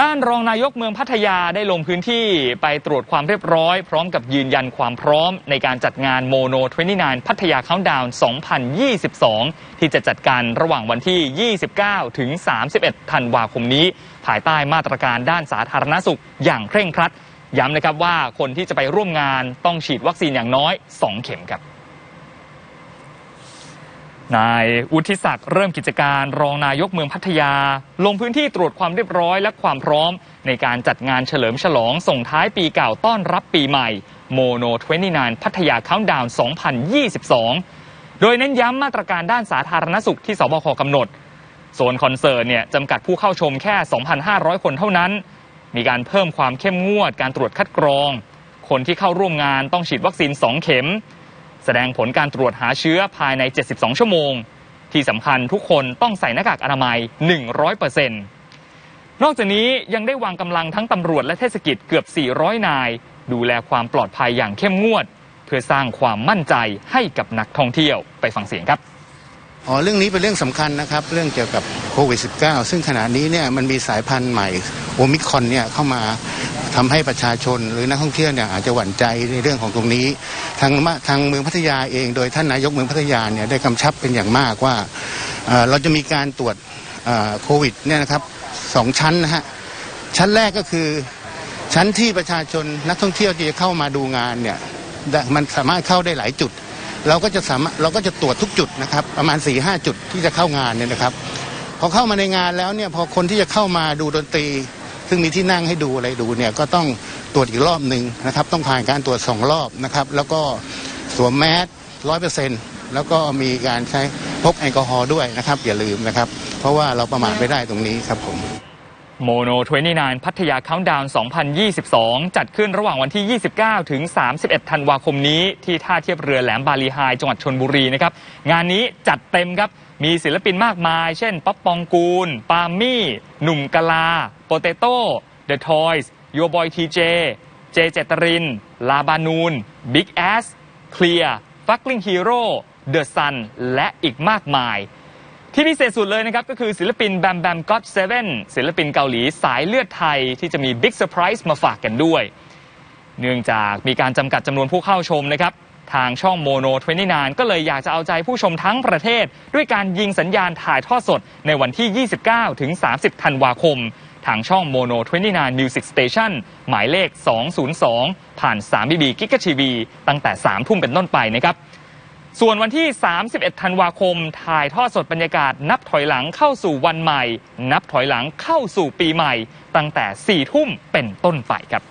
ด้านรองนายกเมืองพัทยาได้ลงพื้นที่ไปตรวจความเรียบร้อย พร้อมกับยืนยันความพร้อมในการจัดงานโมโน 29 พัทยาเขาดาวน์2022 ที่จะจัดการระหว่างวันที่ 29 ถึง 31 ธันวาคมนี้ ภายใต้มาตรการด้านสาธารณสุขอย่างเคร่งครัด ย้ำนะครับว่าคนที่จะไปร่วมงานต้องฉีดวัคซีนอย่างน้อย 2 เข็มครับ นายวุฒิศักดิ์เริ่มกิจการรองนายกเมืองพัทยา ลงพื้นที่ตรวจความเรียบร้อยและความพร้อม ในการจัดงานเฉลิมฉลองส่งท้ายปีเก่าต้อนรับปีใหม่โมโน29 พัทยาคา t ดาวน์2022 โดยเน้นย้ำมาตรการด้านสาธารณสุขที่สบคกำหนด โซนคอนเสิร์ตเนี่ยจำกัดผู้เข้าชมแค่ 2,500 คนเท่านั้น มีการเพิ่มความเข้มงวดการตรวจคัดกรอง คนที่เข้าร่วมงานต้องฉีดวัคซีน 2 เข็ม แสดงผลการตรวจหาเชื้อภายใน 72 ชั่วโมง ที่สำคัญทุกคนต้องใส่หน้ากากอนามัย 100%นอกจากนี้ยังได้วางกำลังทั้งตำรวจและเทศกิจเกือบ 400 นาย ดูแลความปลอดภัยอย่างเข้มงวด เพื่อสร้างความมั่นใจให้กับนักท่องเที่ยวไปฟังเสียงครับอ๋อเรื่องนี้เป็นเรื่องสำคัญนะครับ เรื่องเกี่ยวกับโควิด -19 ซึ่งขณะนี้เนี่ยมันมีสายพันธุ์ใหม่โอมิครอนเนี่ยเข้ามา ทำให้ประชาชนหรือนักท่องเที่ยวเนี่ยอาจจะหวั่นใจในเรื่องของตรงนี้ ทางทางเมืองพัทยาเองโดยท่านนายกเมืองพัทยาเนี่ยได้กำชับเป็นอย่างมากว่าเราจะมีการตรวจโควิดเนี่ยนะครับสองชั้นนะฮะชั้นแรกก็คือชั้นที่ประชาชนนักท่องเที่ยวที่จะเข้ามาดูงานเนี่ยมันสามารถเข้าได้หลายจุด เราก็จะสามารถเราก็จะตรวจทุกจุดนะครับประมาณ4ี่ห้าจุดที่จะเข้างานเนี่ยนะครับ พอเข้ามาในงานแล้วเนี่ยพอคนที่จะเข้ามาดูดนตรี ซึ่งมีที่นั่งให้ดูอะไรดูเนี่ยก็ต้องตรวจอีกรอบหนึ่งนะครับ ต้องผ่านการตรวจสองรอบนะครับ แล้วก็สวมแมสร้อยเปอร์เซ็นต์แล้วก็มีการใช้พกแอลกอฮอล์ด้วยนะครับ อย่าลืมนะครับ เพราะว่าเราประมาทไม่ได้ตรงนี้ครับผม โมโน29 พัทยาคา t ดาวน์ 2022 จัดขึ้นระหว่างวันที่ 29 ถึง 31 ธันวาคมนี้ ที่ท่าเทียบเรือแหลมบาลีไฮจังหวัดชนบุรีนะครับ งานนี้จัดเต็มครับ มีศิลปินมากมาย เช่น ป๊อปปองกูล ปามี่ หนุ่มกะลา โปเตโต้ เดอะทอยส์โยบอยทีเจ เจเจตริน ลาบานูน บิ๊กแอส เคลียร์ ฟักลิงฮีโร่ เดอะซัน และอีกมากมาย ที่พิเศษสุดเลยนะครับ ก็คือศิลปินแบมแบมก็ t เซเว่นศิลปินเกาหลีสายเลือดไทยที่จะมีบิ๊กเซอร์ไพรส์มาฝากกันด้วย เนื่องจากมีการจำกัดจำนวนผู้เข้าชมนะครับ ทางช่องโมโน29 ก็เลยอยากจะเอาใจผู้ชมทั้งประเทศ ด้วยการยิงสัญญาณถ่ายทอดสดในวันที่ 29 ถึง 30 ธันวาคม ทางช่องโมโน29 Music Station หมายเลข 202 ผ่าน3 BB กิกะทีวีตั้งแต่ 3 ทุ่มเป็นต้นไปนะครับ ส่วนวันที่ 31 ธันวาคม ถ่ายทอดสดบรรยากาศนับถอยหลังเข้าสู่วันใหม่ นับถอยหลังเข้าสู่ปีใหม่ ตั้งแต่ 4 ทุ่มเป็นต้นไปครับ